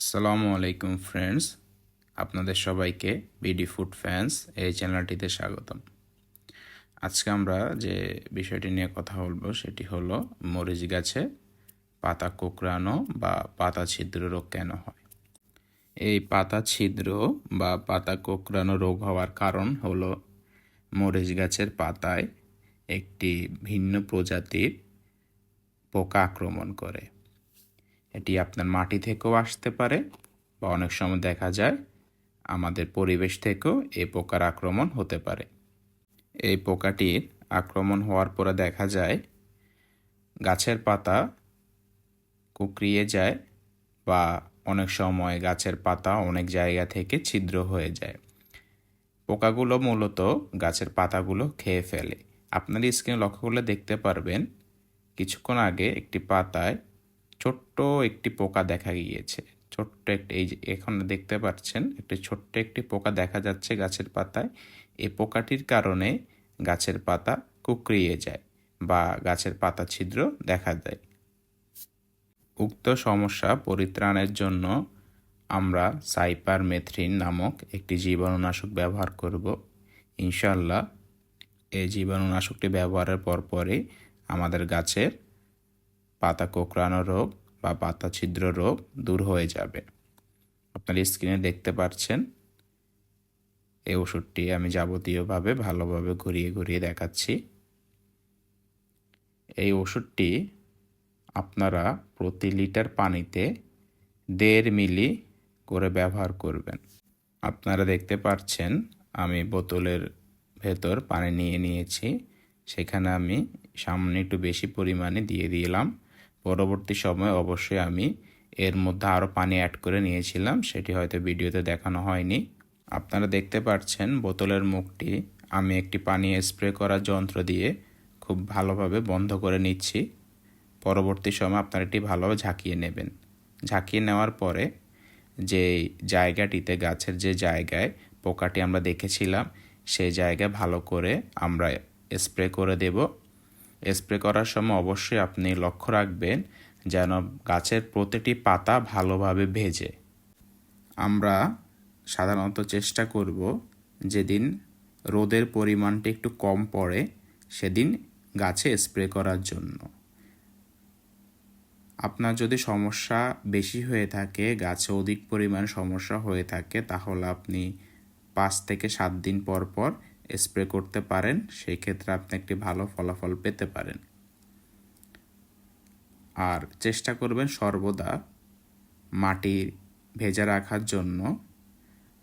আসসালামু আলাইকুম ফ্রেন্ডস, আপনাদের সবাইকে বিডি ফুড ফ্যান্স এই চ্যানেলটিতে স্বাগতম। আজকে আমরা যে বিষয়টি নিয়ে কথা বলব সেটি হলো মরিচ গাছে পাতা কোঁকড়ানো বা পাতা ছিদ্র রোগ কেন হয়? এই পাতা ছিদ্র বা পাতা কোঁকড়ানো রোগ হওয়ার কারণ হলো মরিচ গাছের পাতায় একটি ভিন্ন প্রজাতির পোকা আক্রমণ করে। এটি আপনার মাটি থেকেও আসতে পারে বা অনেক সময় দেখা যায় আমাদের পরিবেশ থেকেও এই পোকার আক্রমণ হতে পারে। এই পোকাটির আক্রমণ হওয়ার পরে দেখা যায় গাছের পাতা কুকরিয়ে যায় বা অনেক সময় গাছের পাতা অনেক জায়গা থেকে ছিদ্র হয়ে যায়। পোকাগুলো মূলত গাছের পাতাগুলো খেয়ে ফেলে। আপনার স্ক্রিনে লক্ষ্য করলে দেখতে পারবেন, কিছুক্ষণ আগে একটি পাতায় ছোট্ট একটি পোকা দেখা গিয়েছে। ছোট্ট একটি, এই যে এখানে দেখতে পাচ্ছেন, একটি ছোট্ট একটি পোকা দেখা যাচ্ছে গাছের পাতায়। এই পোকাটির কারণে গাছের পাতা কুকড়িয়ে যায় বা গাছের পাতা ছিদ্র দেখা দেয়। উক্ত সমস্যা পরিত্রাণের জন্য আমরা সাইপার মেথ্রিন নামক একটি জীবাণুনাশক ব্যবহার করব। ইনশাল্লাহ এই জীবাণুনাশকটি ব্যবহারের পর পরই আমাদের গাছের পাতা কোঁকড়ানো রোগ বা পাতা ছিদ্র রোগ দূর হয়ে যাবে। আপনার স্ক্রিনে দেখতে পাচ্ছেন এই ওষুধটি আমি যাবতীয়ভাবে ভালোভাবে ঘুরিয়ে ঘুরিয়ে দেখাচ্ছি। এই ওষুধটি আপনারা প্রতি লিটার পানিতে দেড় মিলি করে ব্যবহার করবেন। আপনারা দেখতে পাচ্ছেন আমি বোতলের ভেতর পানি নিয়ে নিয়েছি। সেখানে আমি সামনে একটু বেশি পরিমাণে দিয়ে দিলাম। পরবর্তী সময় অবশ্যই আমি এর মধ্যে আরও পানি অ্যাড করে নিয়েছিলাম, সেটি হয়তো ভিডিওতে দেখানো হয়নি। আপনারা দেখতে পাচ্ছেন বোতলের মুখটি। আমি একটি পানি স্প্রে করার যন্ত্র দিয়ে খুব ভালোভাবে বন্ধ করে নিচ্ছি। পরবর্তী সময় আপনারা এটি ভালোভাবে ঝাঁকিয়ে নেবেন। ঝাঁকিয়ে নেওয়ার পরে যে জায়গাটিতে, গাছের যে জায়গায় পোকাটি আমরা দেখেছিলাম সেই জায়গায় ভালো করে আমরা স্প্রে করে দেব। স্প্রে করার সময় অবশ্যই আপনি লক্ষ্য রাখবেন যেন গাছের প্রতিটি পাতা ভালোভাবে ভেজে। আমরা সাধারণত চেষ্টা করব যেদিন রোদের পরিমাণটি একটু কম পড়ে, সেদিন গাছে স্প্রে করার জন্য। আপনার যদি সমস্যা বেশি হয়ে থাকে, গাছে অধিক পরিমাণ সমস্যা হয়ে থাকে, তাহলে আপনি পাঁচ থেকে সাত দিন পর পর স্প্রে করতে পারেন সেই ক্ষেত্রে আপনি একটি ভালো ফলাফল পেতে পারেন। আর চেষ্টা করবেন সর্বদা মাটি ভেজা রাখার জন্য।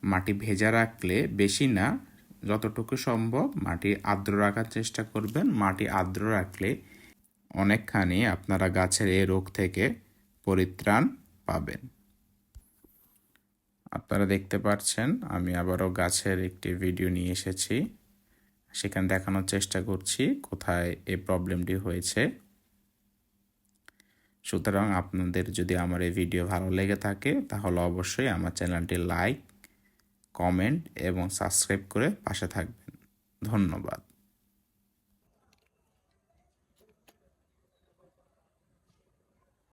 মাটি ভেজা রাখলে বেশি না, যতটুকু সম্ভব মাটি আর্দ্র রাখার চেষ্টা করবেন। মাটি আর্দ্র রাখলে অনেকখানি আপনারা গাছের এই রোগ থেকে পরিত্রাণ পাবেন। আপনারা দেখতে পাচ্ছেন আমি আবারও গাছের একটি ভিডিও নিয়ে এসেছি। সেখানে দেখানোর চেষ্টা করছি কোথায় এই প্রবলেমটি হয়েছে। সুতরাং আপনাদের যদি আমার এই ভিডিও ভালো লেগে থাকে, তাহলে অবশ্যই আমার চ্যানেলটি লাইক, কমেন্ট এবং সাবস্ক্রাইব করে পাশে থাকবেন। ধন্যবাদ।